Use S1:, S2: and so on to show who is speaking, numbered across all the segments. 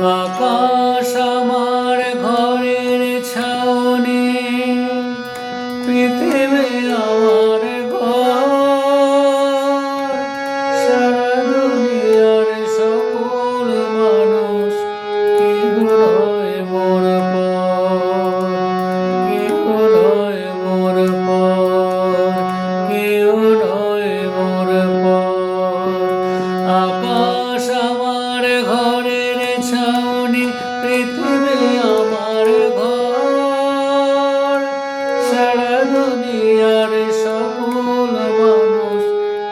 S1: আকাশ আমার ঘরের ছাউনি পৃথিবী আমার দুনিয়ার সকল মানুষ,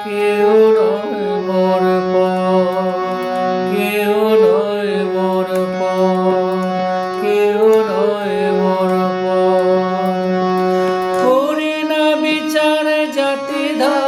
S1: কেউ নয় মোর কেউ নয় মোর কেউ নয় মোর করি না বিচার জাতি ধর্মের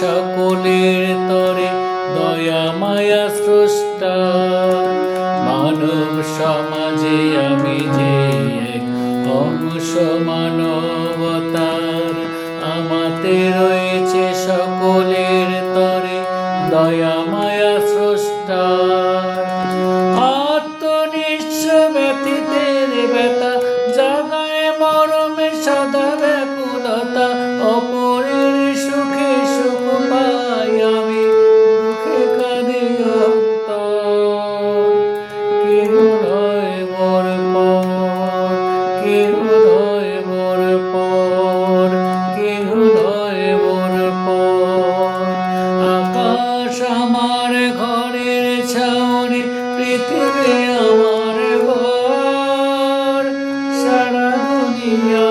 S1: সকলের তরে দয়া, মায়া, স্রষ্টা। মানব সমাজে আমি যে অংশ মানবতার, আমাতে রয়েছে সকলের তরে দয়া, মায়া, স্রষ্টা। minha